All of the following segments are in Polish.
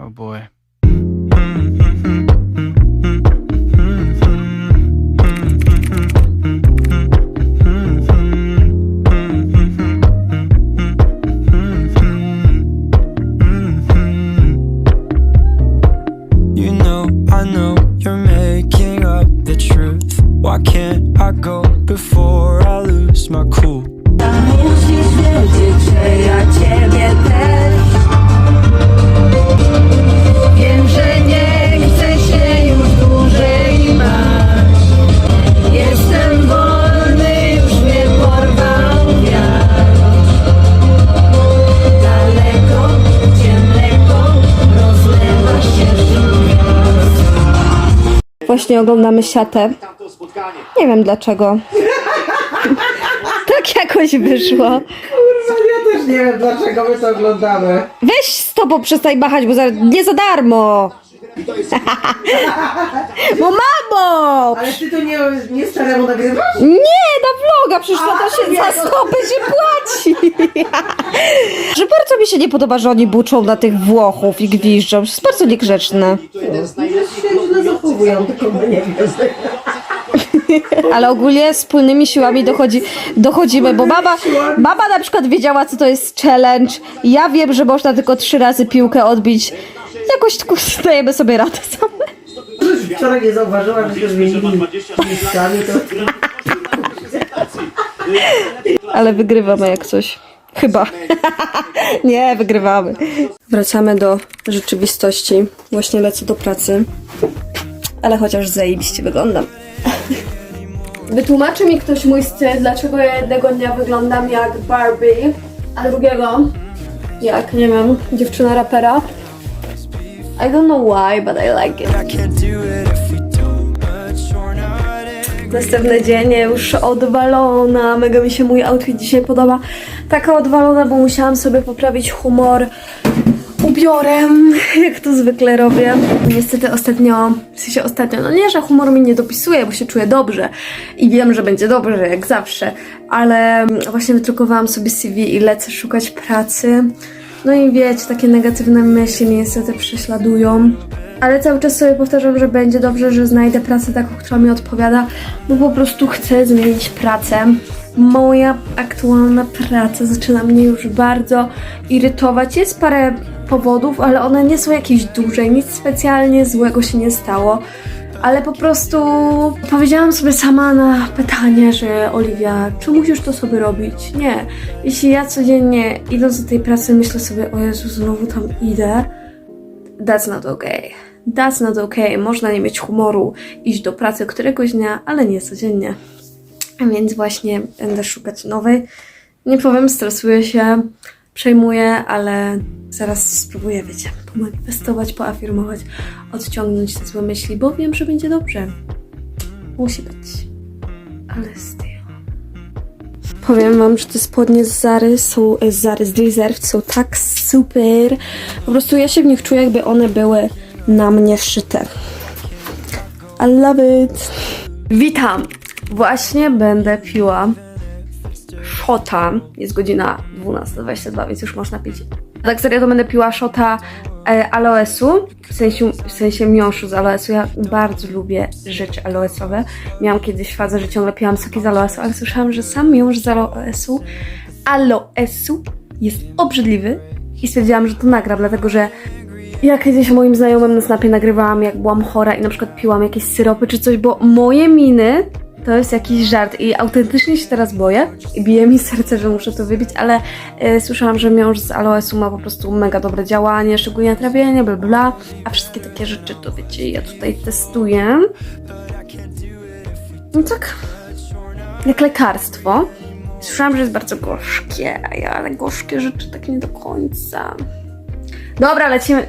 Oh boy. Właśnie oglądamy siatę. Nie wiem dlaczego. tak jakoś wyszło. Ja też nie wiem dlaczego my to oglądamy. Weź z tobą przestań machać, bo za, nie za darmo. No mamo! Ale ty to nie, nie staremu nagrywasz? Nie, na vloga, przecież to, to się za stopy się płaci. że bardzo mi się nie podoba, że oni buczą na tych Włochów i gwiżdżą. To jest bardzo niegrzeczne. się źle zachowują, tylko my nie wiemy. Ale ogólnie wspólnymi siłami dochodzi, dochodzimy, bo baba, baba na przykład wiedziała, co to jest challenge. Ja wiem, że można tylko trzy razy piłkę odbić. Jakoś tylko dajemy sobie radę same. Wczoraj nie zauważyłam, że się zmienili miejscami, to... Ale wygrywamy jak coś. Chyba. Nie, wygrywamy. Wracamy do rzeczywistości. Właśnie lecę do pracy. Ale chociaż zajebiście wyglądam. Wytłumaczy mi ktoś mój styl, dlaczego ja jednego dnia wyglądam jak Barbie, a drugiego jak, nie wiem, dziewczyna rapera. I don't know why, but I like it. Następny dzień już odwalona. Mega mi się mój outfit dzisiaj podoba. Taka odwalona, bo musiałam sobie poprawić humor ubiorem, jak to zwykle robię. Niestety ostatnio, w sensie ostatnio, no nie, że humor mi nie dopisuje, bo się czuję dobrze i wiem, że będzie dobrze, jak zawsze, ale właśnie wydrukowałam sobie CV i lecę szukać pracy. No i wiecie, takie negatywne myśli mnie niestety prześladują. Ale cały czas sobie powtarzam, że będzie dobrze, że znajdę pracę taką, która mi odpowiada, bo po prostu chcę zmienić pracę. Moja aktualna praca zaczyna mnie już bardzo irytować. Jest parę powodów, ale one nie są jakieś duże, nic specjalnie złego się nie stało. Ale po prostu powiedziałam sobie sama na pytanie, że Oliwia, czy musisz to sobie robić? Nie. Jeśli ja codziennie idąc do tej pracy myślę sobie, o Jezu, znowu tam idę, that's not okay. That's not okay. Można nie mieć humoru, iść do pracy któregoś dnia, ale nie codziennie. Więc właśnie będę szukać nowej. Nie powiem, stresuję się, przejmuję, ale zaraz spróbuję, wiecie, pomanifestować, poafirmować, odciągnąć te złe myśli, bo wiem, że będzie dobrze. Musi być. Ale styl. Powiem wam, że te spodnie z Zary są, z Zary, z Reserve są tak super. Po prostu ja się w nich czuję, jakby one były na mnie szyte. I love it. Witam! Właśnie będę piła szota. Jest godzina 12.22, więc już można pić. Tak serio to będę piła szota e, aloesu, w sensie, w sensie miąższu z aloesu. Ja bardzo lubię rzeczy aloesowe. Miałam kiedyś fazę, że ciągle piłam soki z aloesu, ale słyszałam, że sam miąższ z aloesu, aloesu jest obrzydliwy i stwierdziłam, że to nagram, dlatego że ja kiedyś moim znajomym na snapie nagrywałam, jak byłam chora i na przykład piłam jakieś syropy czy coś, bo moje miny to jest jakiś żart i autentycznie się teraz boję i bije mi serce, że muszę to wybić, ale e, słyszałam, że miąższ z aloesu ma po prostu mega dobre działanie, szczególnie na trawienie, bla bla, a wszystkie takie rzeczy to wiecie, ja tutaj testuję. No tak, jak lekarstwo. Słyszałam, że jest bardzo gorzkie, a ja ale gorzkie rzeczy tak nie do końca. Dobra, lecimy.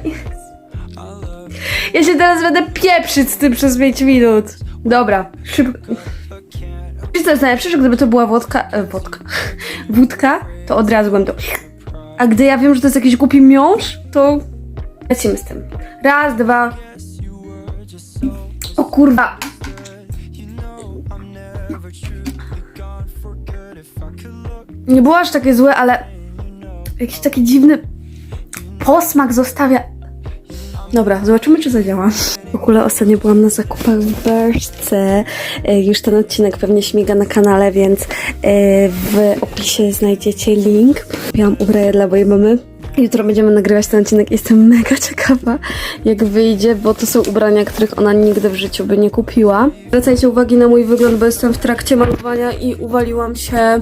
Ja się teraz będę pieprzyć z tym przez 5 minut. Dobra, szybko. Wiesz co najlepsze, że gdyby to była wodka, e, wodka, wódka, to od razu bym to... A gdy ja wiem, że to jest jakiś głupi miąższ, to lecimy z tym. Raz, dwa... O kurwa. Nie było aż takie złe, ale jakiś taki dziwny posmak zostawia Dobra, zobaczymy, czy zadziała. W ogóle ostatnio byłam na zakupach w Berszce. E, Już ten odcinek pewnie śmiga na kanale, więc e, w opisie znajdziecie link. Miałam ubrania dla mojej mamy. Jutro będziemy nagrywać ten odcinek. Jestem mega ciekawa, jak wyjdzie, bo to są ubrania, których ona nigdy w życiu by nie kupiła. Zwracajcie uwagi na mój wygląd, bo jestem w trakcie malowania i uwaliłam się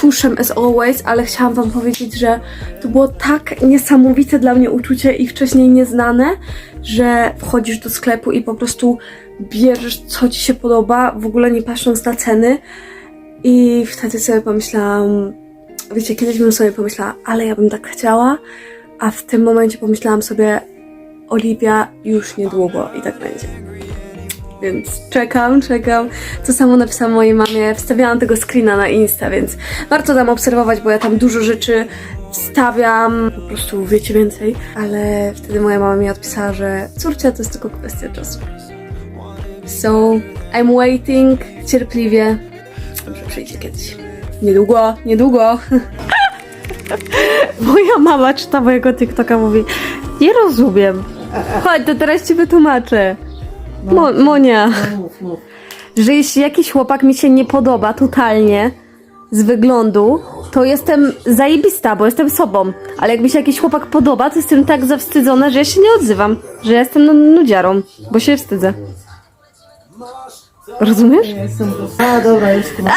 tuszem as always, ale chciałam wam powiedzieć, że to było tak niesamowite dla mnie uczucie i wcześniej nieznane, że wchodzisz do sklepu i po prostu bierzesz co ci się podoba, w ogóle nie patrząc na ceny i wtedy sobie pomyślałam, wiecie, kiedyś bym sobie pomyślała, ale ja bym tak chciała, a w tym momencie pomyślałam sobie, Oliwia, już niedługo i tak będzie. Więc czekam, czekam. To samo napisałam mojej mamie. Wstawiałam tego screena na Insta, więc warto tam obserwować, bo ja tam dużo rzeczy wstawiam. Po prostu wiecie więcej. Ale wtedy moja mama mi odpisała, że córcia to jest tylko kwestia czasu. So, I'm waiting cierpliwie. Dobrze, przyjdzie kiedyś. Niedługo, niedługo. Moja mama czyta mojego TikToka, mówi nie rozumiem. Chodź, to teraz ci wytłumaczę. Mo- Monia, Mów, mów. że jeśli jakiś chłopak mi się nie podoba totalnie z wyglądu, to jestem zajebista, bo jestem sobą. Ale jak mi się jakiś chłopak podoba, to jestem tak zawstydzona, że ja się nie odzywam. Że ja jestem nu- nudziarą, bo się wstydzę. Rozumiesz? A, dobra, już kumam.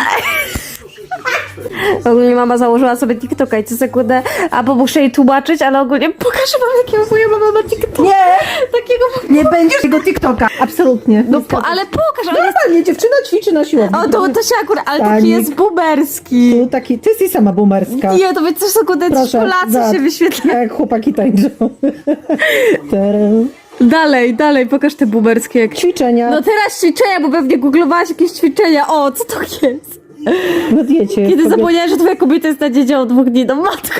Ogólnie mama założyła sobie TikToka i co sekundę, albo muszę jej tłumaczyć, ale ogólnie pokażę wam jakiego moja mama ma TikToka. Nie! Takiego... Nie będziesz tego TikToka, absolutnie. No po, ale pokaż, ale jest... Normalnie, dziewczyna ćwiczy na siłowni. O, to, to się akurat, ale taki jest buberski. Tu taki, ty jesteś sama boomerska. Nie, to więc co sekundę Proszę, Polacy zobacz, się wyświetla. Jak chłopaki tańczą. Dalej, dalej, pokaż te buberskie jak... Ćwiczenia No teraz ćwiczenia, bo pewnie googlowałaś jakieś ćwiczenia. O, co to jest? Diecie. Kiedy Kobiet- zapomniałeś, że twoja kobieta jest na dziecię od dwóch dni, no matko.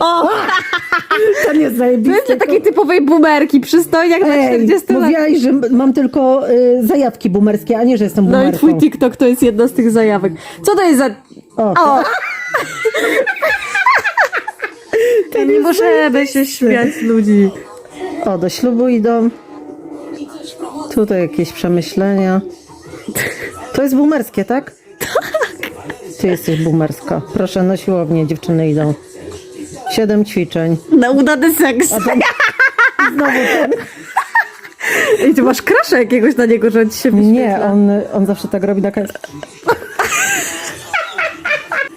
O, To nie zajebiste. takiej typowej bumerki, przystojniak na Ej, 40 lat. mówiłaś, że mam tylko y, zajawki boomerskie, a nie, że jestem No boomerką. i twój TikTok to jest jedna z tych zajawek. Co to jest za... O, O! To nie możemy się śmiać z ludzi. o, do ślubu idą. Tutaj jakieś przemyślenia. To jest boomerskie, tak? Tak. Ty jesteś boomerska. Proszę, na siłownię dziewczyny idą. Siedem ćwiczeń. Na udany seks. Znowu ten. I ty masz krasza jakiegoś na niego, że on ci się wyświetla. Nie, on, on zawsze tak robi na koniec.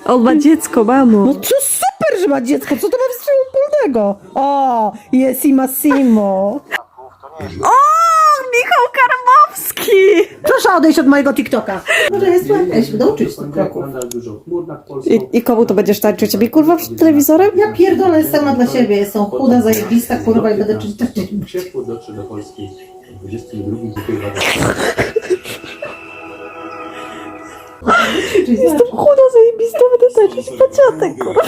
On ma dziecko, mamo. No to super, że ma dziecko. Co to ma wspólnego? O, jest i Massimo. O, Michał Karmowski! Proszę odejść od mojego TikToka. Może jest ładnie się nauczyć tych kroków. Dużo chmur nad Polską. I, I komu to będziesz tańczyć? Ciebie kurwa przed telewizorem? Ja pierdolę sama dla siebie. Jestem chuda, zajebista, kurwa i będę czytać. Ciepło dotrze do Polski 22 listopada. Jestem chuda, zajebista, będę tańczyć paciatek, kurwa.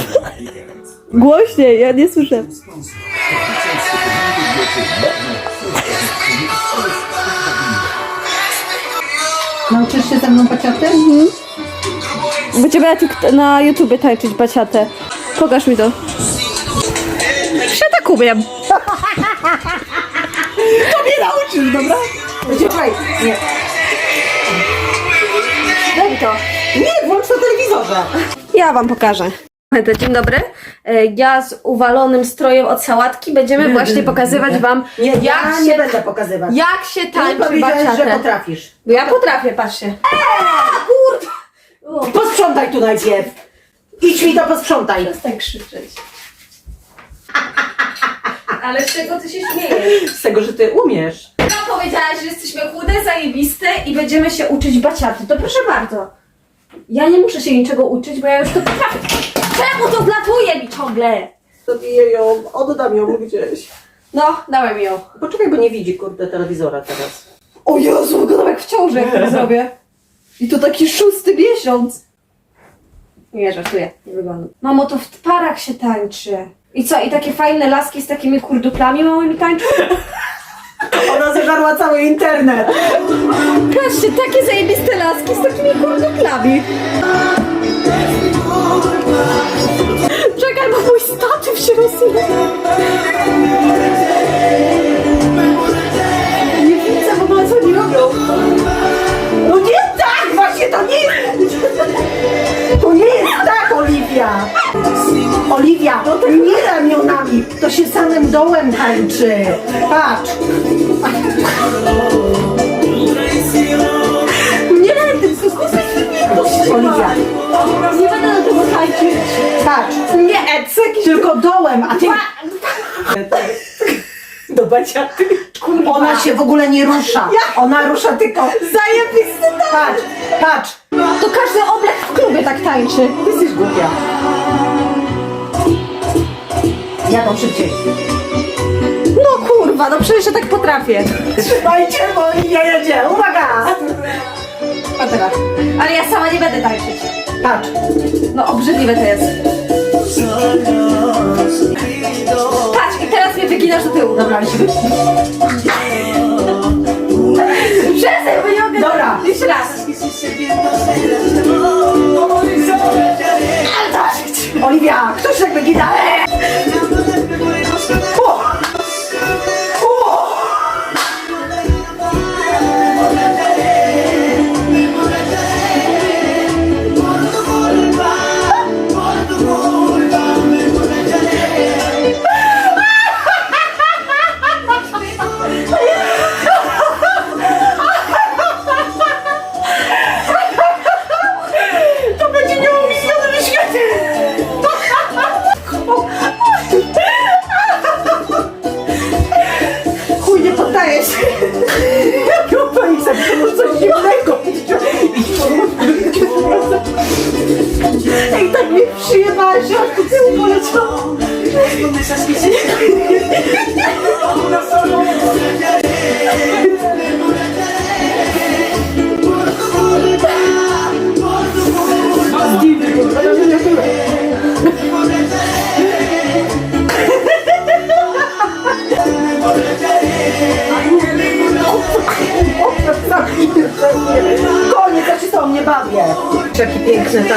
Głośniej, ja nie słyszę. Nauczysz się ze mną paciaty? Będziemy na, na YouTubie tańczyć baciatę. Pokaż mi to. Ja umiem. Nie nauczysz, dobra? Czekaj, nie. Daj mi to. Nie, włącz na telewizorze. Ja wam pokażę. Dzień dobry. E, Ja z uwalonym strojem od sałatki będziemy właśnie pokazywać wam, Nie, jak ja się, nie będę pokazywać. jak się Ty tańczy powiedziałeś, że baciatę. potrafisz. Bo ja potrafię, patrzcie. Posprzątaj tu najpierw. Idź mi to posprzątaj. Tak krzyczeć. Ale z czego ty się śmiejesz? Z tego, że ty umiesz. No powiedziałaś, że jesteśmy chude, zajebiste i będziemy się uczyć baciaty. To proszę bardzo. Ja nie muszę się niczego uczyć, bo ja już to potrafię. Czemu to wlatuje mi ciągle? Zabiję ją, oddam ją gdzieś. No, mi ją. Poczekaj, bo nie widzi kurde telewizora teraz. O Jezu, wyglądam jak w ciąży, jak to zrobię. I to taki szósty miesiąc. Nie, żartuję, nie wyglądam. Mamo, to w parach się tańczy. I co, i takie fajne laski z takimi kurduplami małymi tańczą? Ona zeżarła cały internet. Patrzcie, takie zajebiste laski z takimi kurduplami. Czekaj, bo mój statyw się rozsypał. Nie widzę w ogóle, co oni robią. No nie tak, właśnie to nie jest. To nie jest tak, Oliwia. Oliwia, to nie ramionami, to się samym dołem tańczy. Patrz. Nie, ty Oliwia, nie będę na tego tańczyć patrz. Nie, Ecek. Tylko dołem, a ty... Do baciaty. Ona się w ogóle nie rusza. Ona rusza tylko... Zajebisty Patrz, patrz. To każdy oblek w klubie tak tańczy. Ty jesteś głupia. Jadą szybciej. No kurwa, no przecież ja tak potrafię. Trzymajcie, bo Oliwia jedzie. Uwaga! A teraz, Ale ja sama nie będę tańczyć. patrz. No obrzydliwe to jest. Patrz, i teraz mnie wyginasz do tyłu. Dobra. Przestań, bo nie mogę. Dobra. Jeszcze raz. Oliwia, ktoś tak wygina.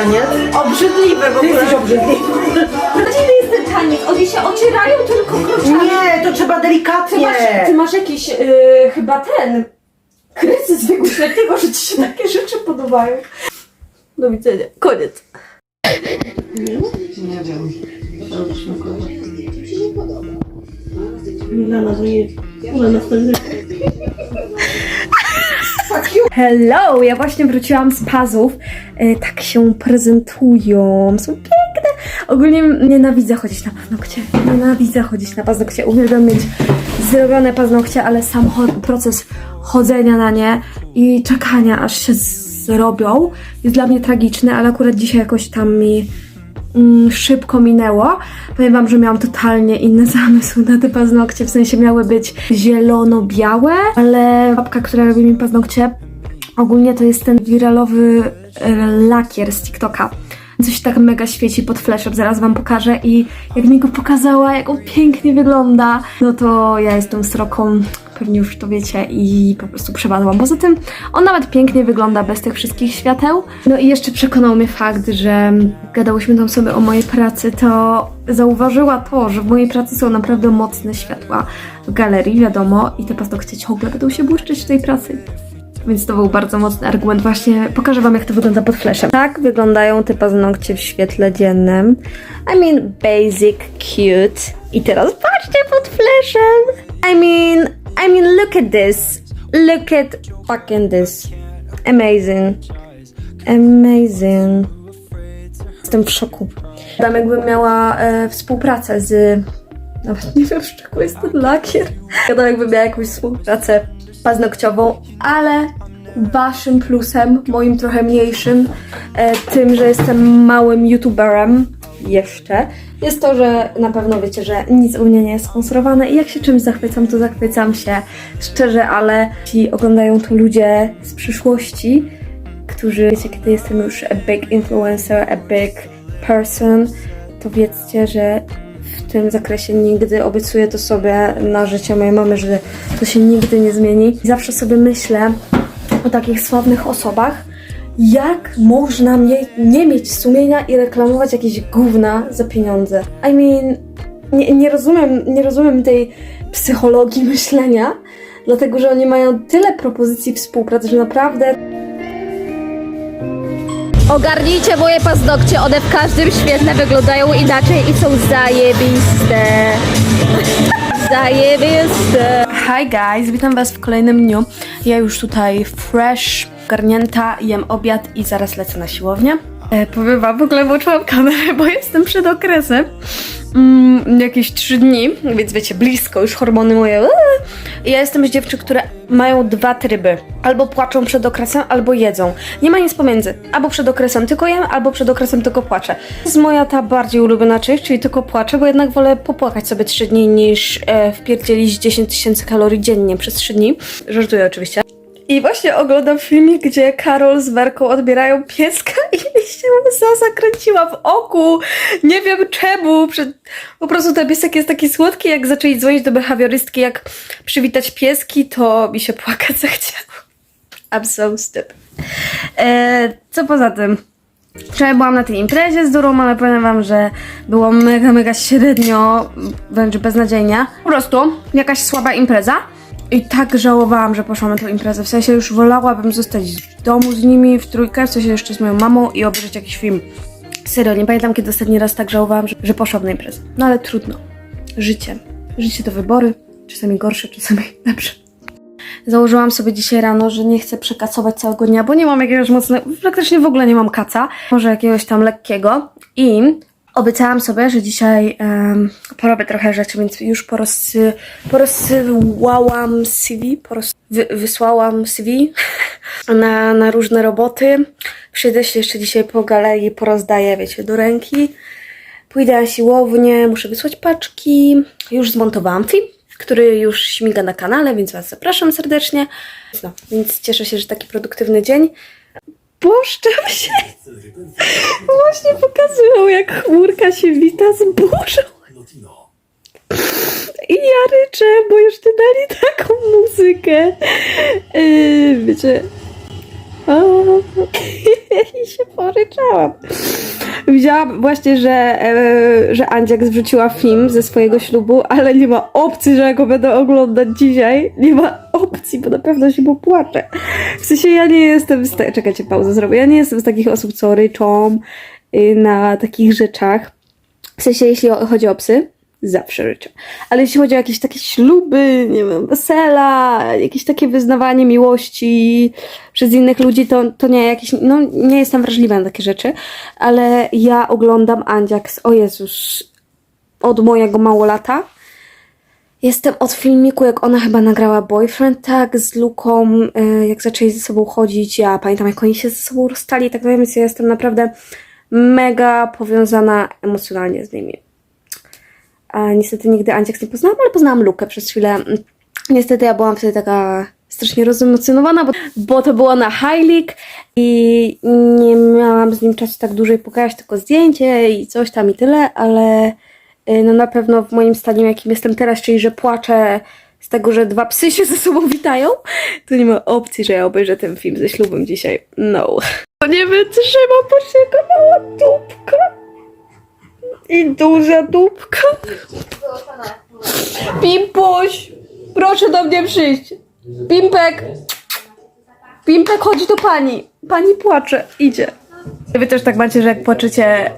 Taniec! Obrzydliwe w Ty ogóle. jesteś obrzydliwy! Gdzie jest ten taniec? Oni się ocierają tylko kroczami. Nie, to trzeba Ty delikatnie! masz, ty masz jakiś yy, chyba ten kryzys wieku średniego, że ci się takie rzeczy podobają. Do widzenia. Koniec. Hello! Ja właśnie wróciłam z pazów. E, tak się prezentują. Są piękne. Ogólnie nienawidzę chodzić na paznokcie. Nienawidzę chodzić na paznokcie. Uwielbiam mieć zrobione paznokcie, ale sam proces chodzenia na nie i czekania aż się zrobią jest dla mnie tragiczny, ale akurat dzisiaj jakoś tam mi mm, szybko minęło. Powiem wam, że miałam totalnie inny zamysł na te paznokcie, w sensie miały być zielono-białe, ale babka, która robi mi paznokcie, ogólnie to jest ten wiralowy e, lakier z TikToka. Coś tak mega świeci pod flashem, zaraz wam pokażę i jak mi go pokazała, jak on pięknie wygląda, no to ja jestem sroką, pewnie już to wiecie i po prostu przepadłam. Poza tym on nawet pięknie wygląda bez tych wszystkich świateł. No i jeszcze przekonał mnie fakt, że gadałyśmy tam sobie o mojej pracy, to zauważyła to, że w mojej pracy są naprawdę mocne światła w galerii, wiadomo, i te paznokcie ciągle będą się błyszczeć w tej pracy. Więc to był bardzo mocny argument. Właśnie pokażę Wam, jak to wygląda pod flashem. Tak wyglądają te paznokcie w świetle dziennym. I mean, basic, cute. I teraz patrzcie pod flashem. I mean, I mean, look at this. Look at fucking this. Amazing. Amazing. Jestem w szoku. Tam jakbym miała e, współpracę z... Nawet nie wiem, z czego jest ten lakier. Gadam jakbym miała jakąś współpracę paznokciową, ale waszym plusem, moim trochę mniejszym, e, tym, że jestem małym youtuberem jeszcze, jest to, że na pewno wiecie, że nic u mnie nie jest sponsorowane i jak się czymś zachwycam, to zachwycam się. Szczerze, ale jeśli oglądają to ludzie z przyszłości, którzy, wiecie, kiedy jestem już a big influencer, a big person, to wiedzcie, że w tym zakresie nigdy obiecuję to sobie na życie mojej mamy, że to się nigdy nie zmieni. Zawsze sobie myślę o takich sławnych osobach, jak można mnie, nie mieć sumienia i reklamować jakieś gówna za pieniądze. I mean, nie, nie, rozumiem, nie rozumiem tej psychologii myślenia, dlatego że oni mają tyle propozycji współpracy, że naprawdę Ogarnijcie moje paznokcie, one w każdym świetle wyglądają inaczej i są zajebiste. Zajebiste. Hi guys, witam was w kolejnym dniu. Ja już tutaj fresh, garnięta, jem obiad i zaraz lecę na siłownię. E, powiem wam, w ogóle włączyłam kamerę, bo jestem przed okresem. Mm, jakieś 3 dni, więc wiecie, blisko, już hormony moje. I ja jestem z dziewczyn, które mają dwa tryby. Albo płaczą przed okresem, albo jedzą. Nie ma nic pomiędzy. Albo przed okresem tylko jem, albo przed okresem tylko płaczę. To jest moja ta bardziej ulubiona część, czyli tylko płaczę, bo jednak wolę popłakać sobie 3 dni niż e, wpierdzielić 10 tysięcy kalorii dziennie przez 3 dni. Żartuję oczywiście. I właśnie oglądam filmik, gdzie Karol z Werką odbierają pieska i mi się łza zakręciła w oku. Nie wiem czemu. Po prostu ten piesek jest taki słodki, jak zaczęli dzwonić do behawiorystki, jak przywitać pieski, to mi się płakać zachciało. I'm so stupid. E, co poza tym? Wczoraj byłam na tej imprezie z Durą, ale powiem wam, że było mega, mega średnio, wręcz beznadziejnie. Po prostu jakaś słaba impreza. I tak żałowałam, że poszłam na tę imprezę. W sensie już wolałabym zostać w domu z nimi w trójkę, w sensie jeszcze z moją mamą i obejrzeć jakiś film. Serio, nie pamiętam kiedy ostatni raz tak żałowałam, że, że poszłam na imprezę. No ale trudno. Życie. Życie to wybory. Czasami gorsze, czasami lepsze. Założyłam sobie dzisiaj rano, że nie chcę przekacować całego dnia, bo nie mam jakiegoś mocnego, praktycznie w ogóle nie mam kaca, może jakiegoś tam lekkiego. I obiecałam sobie, że dzisiaj em, porobię trochę rzeczy, więc już porozsy, porozsyłałam CV, poros, wy, wysłałam CV na, na różne roboty. Przyjdę się jeszcze dzisiaj po galerii, porozdaję, wiecie, do ręki. Pójdę na siłownię, muszę wysłać paczki. Już zmontowałam film, który już śmiga na kanale, więc Was zapraszam serdecznie. No, więc cieszę się, że taki produktywny dzień. Błyszczę się! Właśnie pokazują, jak chmurka się wita z burzą. I ja ryczę, bo już ty dali taką muzykę. Yy, wiecie... I się poryczałam. Widziałam właśnie, że, e, że Andziak zwróciła film ze swojego ślubu, ale nie ma opcji, że ja go będę oglądać dzisiaj. Nie ma opcji, bo na pewno się popłaczę. W sensie ja nie jestem z. Czekajcie, pauzę zrobię. Ja nie jestem z takich osób, co ryczą y, na takich rzeczach. W sensie, jeśli chodzi o psy, zawsze ryczę. Ale jeśli chodzi o jakieś takie śluby, nie wiem, wesela, jakieś takie wyznawanie miłości przez innych ludzi, to, to nie, jakieś, no nie jestem wrażliwa na takie rzeczy, ale ja oglądam Andziaks, o Jezus, od mojego małolata. Jestem od filmiku, jak ona chyba nagrała Boyfriend, tak, z Luką, y, jak zaczęli ze sobą chodzić. Ja pamiętam, jak oni się ze sobą rozstali i tak dalej, więc ja jestem naprawdę mega powiązana emocjonalnie z nimi. Niestety nigdy Andziak nie poznałam, ale poznałam Lukę przez chwilę. Niestety ja byłam wtedy taka strasznie rozemocjonowana, bo, bo to było na High League i nie miałam z nim czasu tak dłużej pokazać tylko zdjęcie i coś tam i tyle, ale y, no na pewno w moim stanie, jakim jestem teraz, czyli że płaczę z tego, że dwa psy się ze sobą witają, to nie ma opcji, że ja obejrzę ten film ze ślubem dzisiaj. No. To nie wytrzymam, się jaka mała dupka. I duża dupka. Pimpuś, proszę do mnie przyjść. Pimpek. Pimpek, chodź do pani. Pani płacze, idzie. Wy też tak macie, że jak płaczecie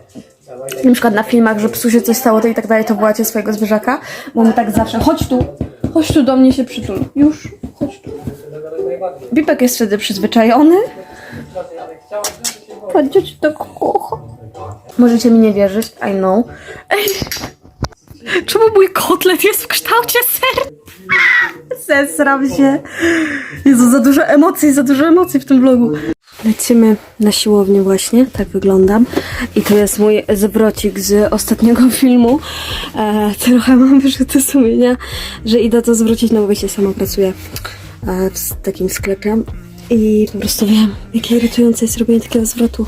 na przykład na filmach, że psu się coś stało to i tak dalej, to wołacie swojego zwierzaka, bo my tak zawsze, chodź tu, chodź tu do mnie się przytul. Już, chodź tu. Pipek jest wtedy przyzwyczajony. Czy tak kocha. Możecie mi nie wierzyć, I know. Ej, czemu mój kotlet jest w kształcie ser? Zesram się. Jezu, za dużo emocji, za dużo emocji w tym vlogu. Lecimy na siłownię właśnie, tak wyglądam. I to jest mój zwrocik z ostatniego filmu. E, trochę mam wyrzuty sumienia, że idę to zwrócić, no bo wiecie, sama pracuję e, w takim sklepie. I po prostu wiem, jakie irytujące jest robienie takiego zwrotu,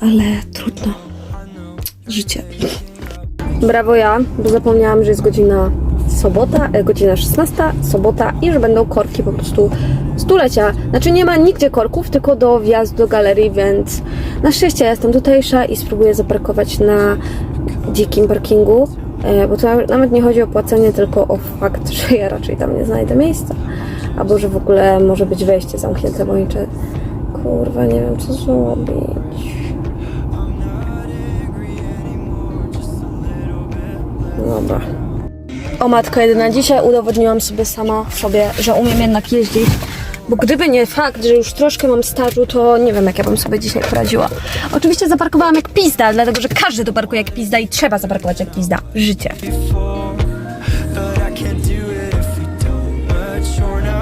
ale trudno. Życie. Brawo ja, bo zapomniałam, że jest godzina sobota, e, godzina 16, sobota i że będą korki po prostu stulecia. Znaczy nie ma nigdzie korków, tylko do wjazdu do galerii, więc na szczęście ja jestem tutejsza i spróbuję zaparkować na dzikim parkingu, e, bo to nawet- nie chodzi o płacenie, tylko o fakt, że ja raczej tam nie znajdę miejsca albo że w ogóle może być wejście zamknięte monicze. Kurwa, nie wiem co zrobić. Dobra. O matko jedyna, dzisiaj udowodniłam sobie sama sobie, że umiem jednak jeździć. Bo gdyby nie fakt, że już troszkę mam stażu, to nie wiem, jak ja bym sobie dzisiaj poradziła. Oczywiście zaparkowałam jak pizda, dlatego że każdy tu parkuje jak pizda i trzeba zaparkować jak pizda. Życie.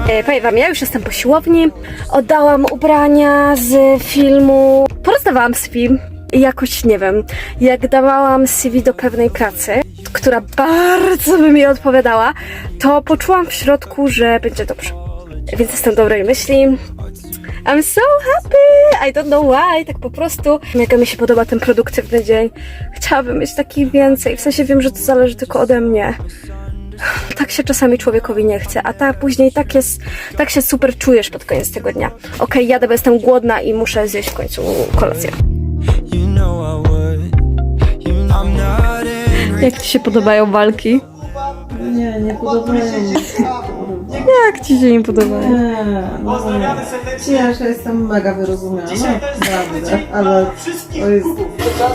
E, Powiem wam, ja już jestem po siłowni, oddałam ubrania z filmu, porozdawałam CV i jakoś, nie wiem, jak dawałam CV do pewnej pracy, która bardzo by mi odpowiadała, to poczułam w środku, że będzie dobrze. Więc jestem dobrej myśli. I'm so happy! I don't know why, tak po prostu. Mega mi się podoba ten produktywny dzień. Chciałabym mieć taki więcej, w sensie wiem, że to zależy tylko ode mnie tak się czasami człowiekowi nie chce, a tak później tak jest, tak się super czujesz pod koniec tego dnia. Okej, jadę, bo jestem głodna i muszę zjeść w końcu kolację. Jak Ci się podobają walki? Nie, nie podobają mi się. Jak Ci się nie podobają? Nie, no nie. Ja że jestem mega wyrozumiała, no, naprawdę, ale to jest...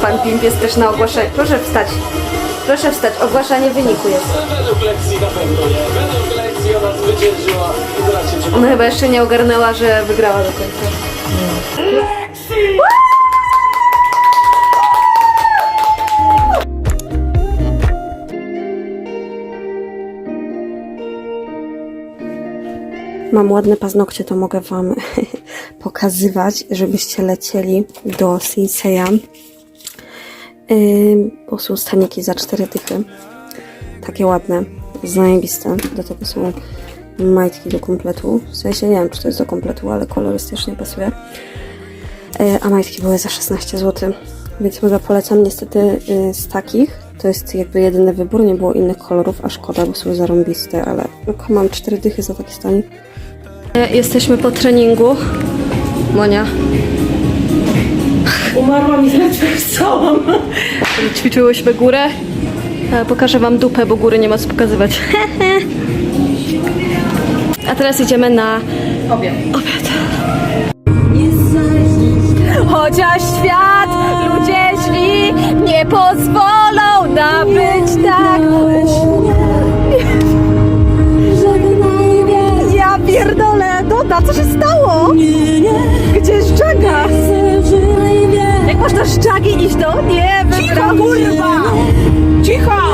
Pan Pimp jest też na ogłaszaniu. Proszę wstać. Proszę wstać, ogłaszanie wyniku jest. Według lekcji na pewno nie. Według lekcji ona zwyciężyła i teraz się. Ona chyba jeszcze nie ogarnęła, że wygrała do końca. Mam ładne paznokcie, to mogę Wam pokazywać, żebyście lecieli do Sinseya. Yy, bo są staniki za cztery dychy. Takie ładne, zajebiste. Do tego są majtki do kompletu. W sensie nie wiem, czy to jest do kompletu, ale kolorystycznie pasuje. E, A majtki były za 16 zł. Więc mega polecam. Niestety y, z takich to jest jakby jedyny wybór. Nie było innych kolorów, a szkoda, bo są zarąbiste, ale no, mam cztery dychy za taki stanik. E, Jesteśmy po treningu. Monia. Umarłam i zaczęłam. Ćwiczyłyśmy górę. E, Pokażę wam dupę, bo góry nie ma co pokazywać. A teraz idziemy na Obiad. Chociaż świat, ludzie źli nie pozwolą nam być tak. Ja pierdolę, Doda, co się stało? Gdzie jest Czaga? Jak można z Czagi iść do... Nie, Cicho, kurwa! Cicho!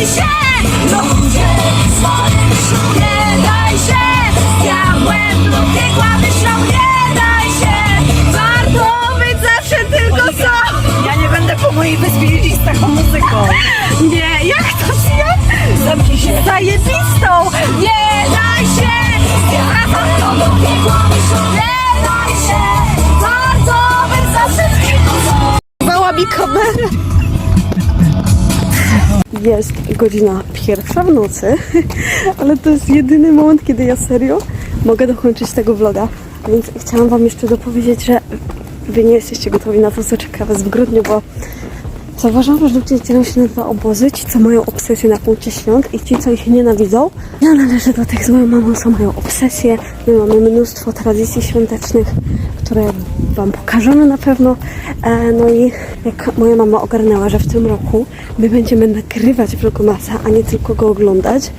Daj się! Ludzie swoje myślą, nie daj się! Diabłem lub piekła myślą, nie daj się! Warto być zawsze tylko sam! Ja nie będę po mojej wyspie jeździć z taką muzyką. Nie, jak to się? Zamknij się. Zajebistą! Nie daj się! Wracam do piekła myślą, nie daj się! Bardzo być za wszystkiego Bała mi kamerę. Jest godzina pierwsza w nocy, ale to jest jedyny moment, kiedy ja serio mogę dokończyć tego vloga. Więc chciałam Wam jeszcze dopowiedzieć, że Wy nie jesteście gotowi na to, co czeka Was w grudniu, bo zauważyłam, że ludzie dzielą się na dwa obozy. Ci, co mają obsesję na punkcie świąt i ci, co ich nienawidzą. Ja należę do tych z moją mamą, co mają obsesję. My mamy mnóstwo tradycji świątecznych, które Wam pokażemy na pewno. E, no i jak moja mama ogarnęła, że w tym roku my będziemy nagrywać vlogmasa, a nie tylko go oglądać,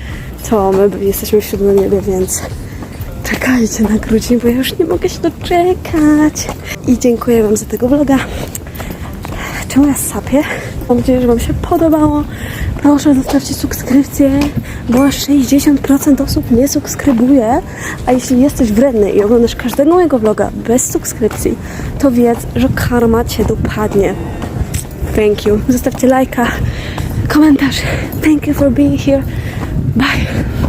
to my jesteśmy w siódmym niebie, więc czekajcie na grudzień, bo ja już nie mogę się doczekać. I dziękuję Wam za tego vloga. Czemu ja sapię? Mam nadzieję, że Wam się podobało. Proszę zostawcie subskrypcję, bo aż 60% osób nie subskrybuje. A jeśli jesteś wredny i oglądasz każdego mojego vloga bez subskrypcji, to wiedz, że karma Cię dopadnie. Thank you. Zostawcie lajka, komentarz. Thank you for being here. Bye.